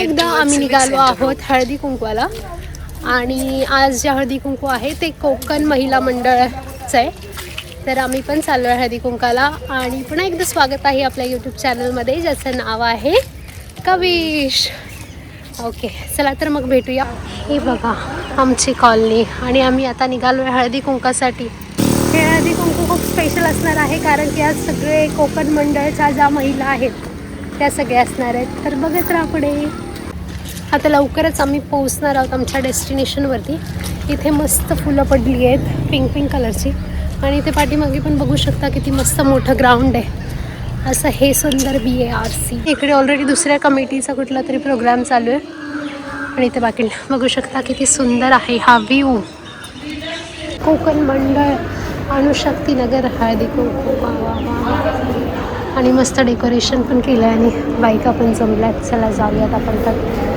एकदा आम्ही निघालो आहोत हळदी कुंकवाला. आणि आज जे हळदी कुंकू आहे ते कोकण महिला मंडळाचं आहे. तर आम्ही पण चाललो आहे हळदी कुंकाला. आणि पुन्हा एकदा स्वागत आहे आपल्या यूट्यूब चॅनलमध्ये ज्याचं नाव आहे कविश. ओके चला तर मग भेटूया. हे बघा आमची कॉलनी आणि आम्ही आता निघालो आहे हळदी कुंकासाठी. हे हळदी कुंकू खूप स्पेशल असणार आहे कारण की आज सगळे कोकण मंडळच्या ज्या महिला आहेत त्या सगळ्या असणार आहेत. तर बघत राहा पुढे. आता लवकरच आम्ही पोहोचणार आहोत आमच्या डेस्टिनेशनवरती. इथे मस्त फुलं पडली आहेत पिंक पिंक कलरची आणि इथे पाठीमागे पण बघू शकता किती मस्त मोठं ग्राउंड आहे. असं हे सुंदर बी ए आर सी इकडे ऑलरेडी दुसऱ्या कमिटीचा कुठला तरी प्रोग्राम चालू आहे. आणि इथे बाकी बघू शकता किती सुंदर आहे हा व्ह्यू कोकण मंडळ अणुशक्तीनगर हळदी कुंकू वा वा आणि मस्त डेकोरेशन पण केलं आहे आणि बायका पण जमल्यात. चला जाऊयात आपण तर.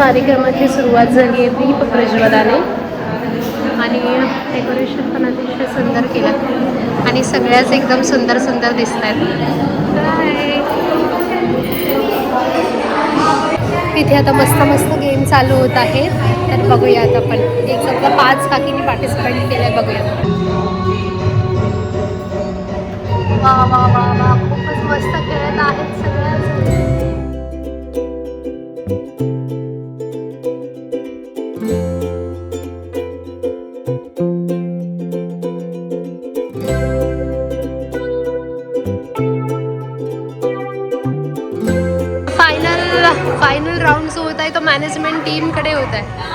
कार्यक्रमाची सुरुवात झाली आहे दीप प्रज्वलाने आणि डेकोरेशन पण अतिशय सुंदर केलं. आणि सगळ्याच एकदम सुंदर सुंदर दिसत आहेत. इथे आता मस्त मस्त गेम चालू होत आहे तर बघूयात आपण. एक समजा पाच काकीने पार्टिसिपेट केलं आहे बघूयात वा वा वा वा. खूपच मस्त खेळत आहेत सगळ्या फायनल राऊंड जो होत आहे तो मॅनेजमेंट टीमकडे होत आहे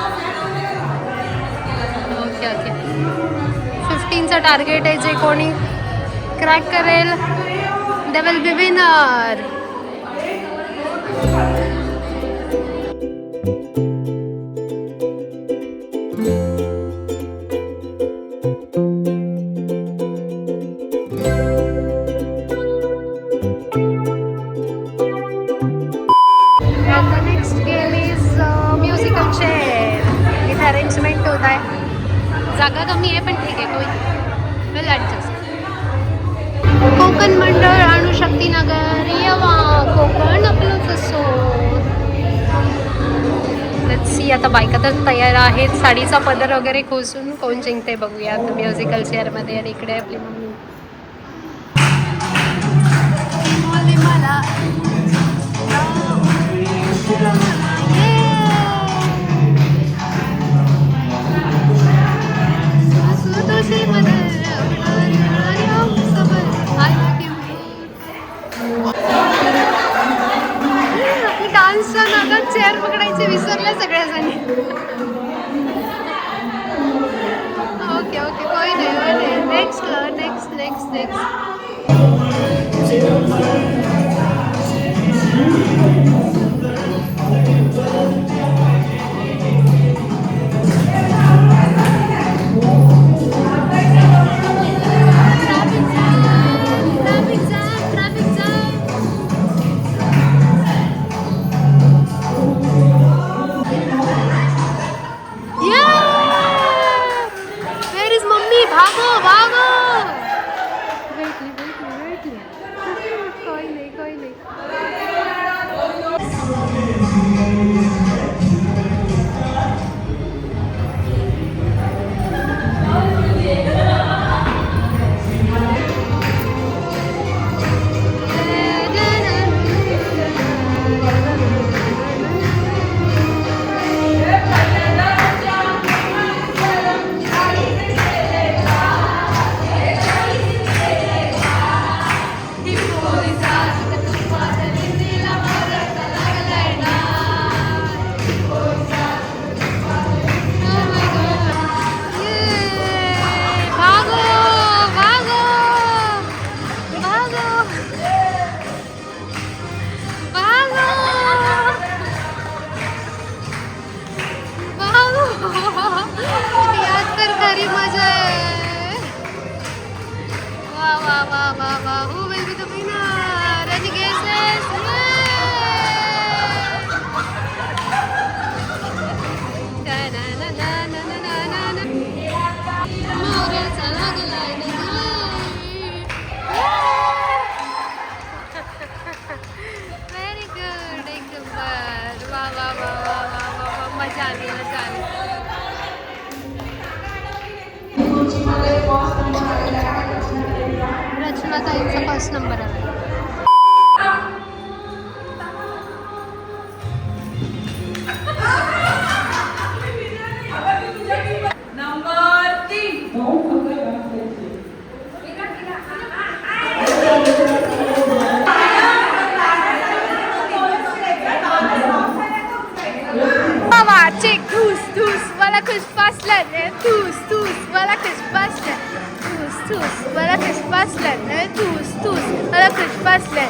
ओके ओके फिफ्टीनचं टार्गेट आहे जे कोणी क्रॅक करेल they will be winner next see आता बायका तर तयार आहेत साडीचा पदर वगैरे खोसून कोण जिंकते बघूया म्युझिकल चेअरमध्ये आणि इकडे आपली मम्मी. डान्सचा नादात चेअर पकडायचे विसरले सगळ्याजणी इज मम्मी भागो रचना ताईंचा फर्स्ट नंबर धूस मला खुश बसलं रे. धूस धूस मला खुश बसलं. धूस धूस मला खुश बसलं रे धूस धूस मला खुश बसलं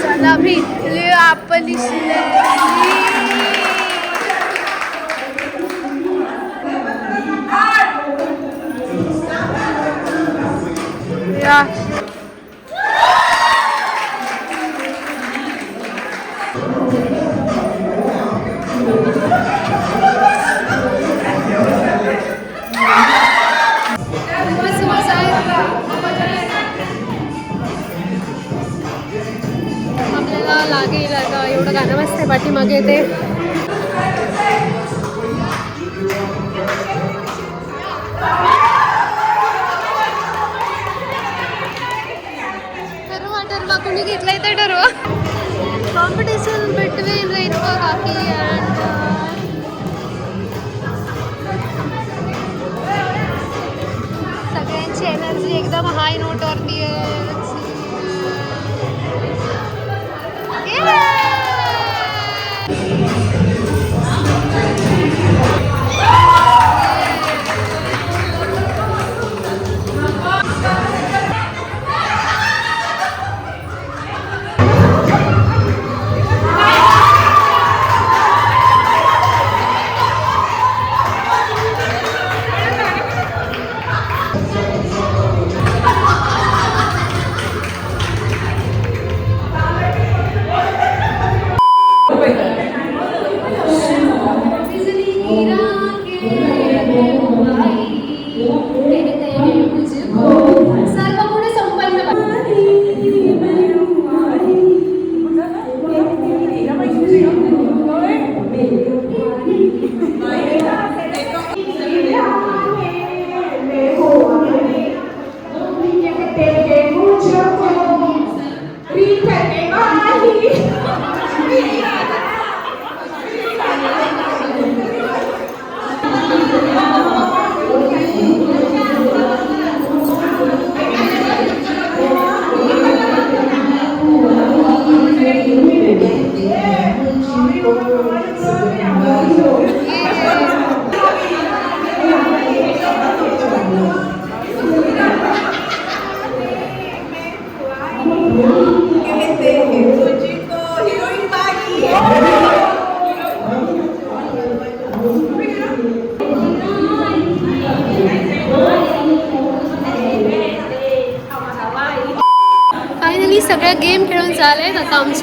चला भेटली आपली या खूपच गाणं मस्त पाठीमागे ते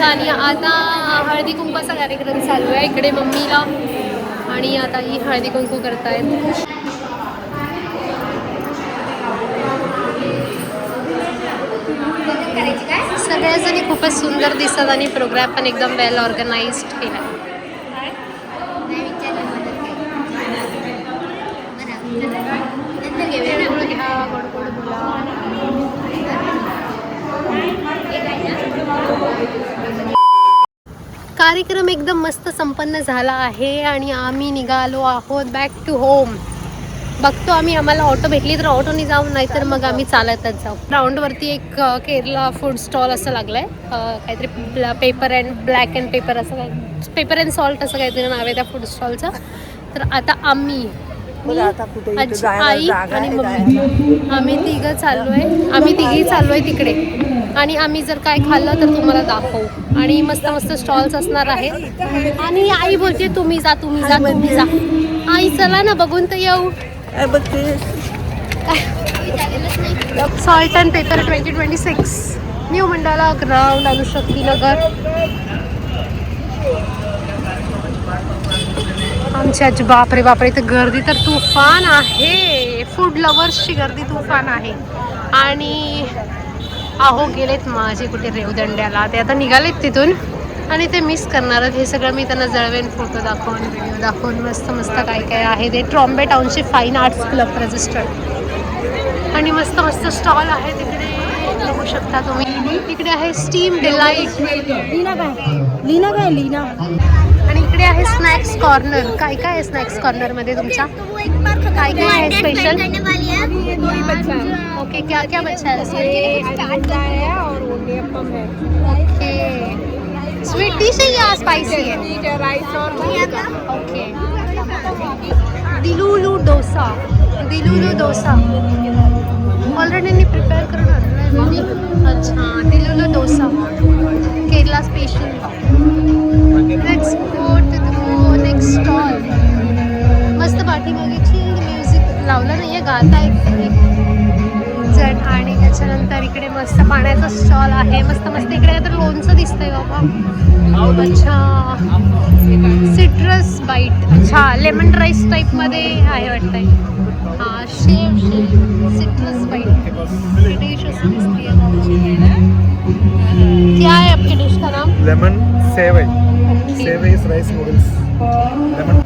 आणि आता हळदी कुंकवाचा कार्यक्रम चालू आहे. इकडे मम्मीला आणि आता ही हळदी कुंकू करतायत. सगळ्याजणी खूपच सुंदर दिसतात आणि प्रोग्राम पण एकदम वेल ऑर्गनाइज केला. घ्या कार्यक्रम एकदम मस्त संपन्न झाला आहे आणि आम्ही निघालो आहोत बॅक टू होम बघतो आम्ही आम्हाला ऑटो भेटली तर ऑटोने जाऊ नाहीतर मग आम्ही चालतच जाऊ. ग्राउंडवरती एक केरला फूड स्टॉल असं लागलं आहे काहीतरी pepper and black and pepper असं काय पेपर अँड सॉल्ट असं काहीतरी नाव आहे त्या फूड स्टॉलचं तर आता आम्ही मी, आजी आई आणि मम्मी. आम्ही तिघं चाललो आहे आम्ही तिघी चाललो आहे तिकडे. आणि आम्ही जर काय खाल्लं तर तुम्हाला दाखवू. आणि मस्त मस्त स्टॉल्स असणार आहेत. आणि आई बोलते तुम्ही जा तुम्ही जा तुम्ही जा. आई चला ना बघून तर येऊ. Salt and pepper twenty twenty six new Mandala ground Anushakti Nagar. आज बापरे बापरे इथं गर्दी तर तुफान आहे. फूड लवर्सची गर्दी तुफान आहे. आणि अहो गेलेत माझे कुठे रेवदंड्याला. ते आता निघालेत तिथून. आणि ते मिस करणार हे सगळं मी त्यांना जळवेन. फोटो दाखवून व्हिडिओ दाखवून. मस्त मस्त काय काय आहे ते. Trombay township fine arts club registered आणि मस्त मस्त स्टॉल आहे तिकडे. बघू शकता तुम्ही. इकडे आहे स्टीम डिलाईट लीना काय? लीना काय? लीना? आणि इकडे आहे स्नॅक्स कॉर्नर. काय काय आहे स्नॅक्स कॉर्नर मध्ये तुमच्या काय काय आहे स्पेशल ओके क्या क्या बच्चा है ओके स्वीट डिश है या स्पाइसी है? स्वीट राइस और ओके दिलुलू डोसा दिलुलू डोसा ऑलरेडी मी प्रिपेअर करून आणलं अच्छा दिलेला dosa Kerala special let's go to the next stall मस्त पाठीमागे चिल्ड म्युझिक लावलं नाही आहे गाता एक जण. आणि त्याच्यानंतर इकडे मस्त पाण्याचा स्टॉल आहे. मस्त मस्त. इकडे तर लोणचं दिसतंय बाबा. अच्छा. सिट्रस बाईट अच्छा लेमन राईस टाईपमध्ये आहे वाटतंय. हां शेव सिट्रस डिश दिसते क्या है आपकी डिश का नाम? लेमन सेवई सेवई इज राइस नूडल्स लेमन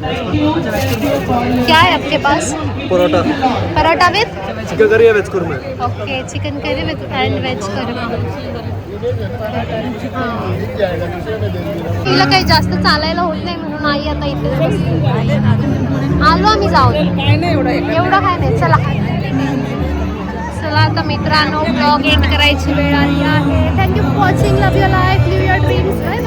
क्या है आपके pass? Parotta paratha with chicken curry है veg kurma. Okay chicken curry with and veg curry तिला काही जास्त चालायला होत नाही म्हणून आई आता इथे. आलो आम्ही जाऊन नाही एवढं काय नाही. चला. चला आता मित्रांनो ब्लॉग एंड करायची वेळ आली आहे. Thank you for watching love your life live your dreams bye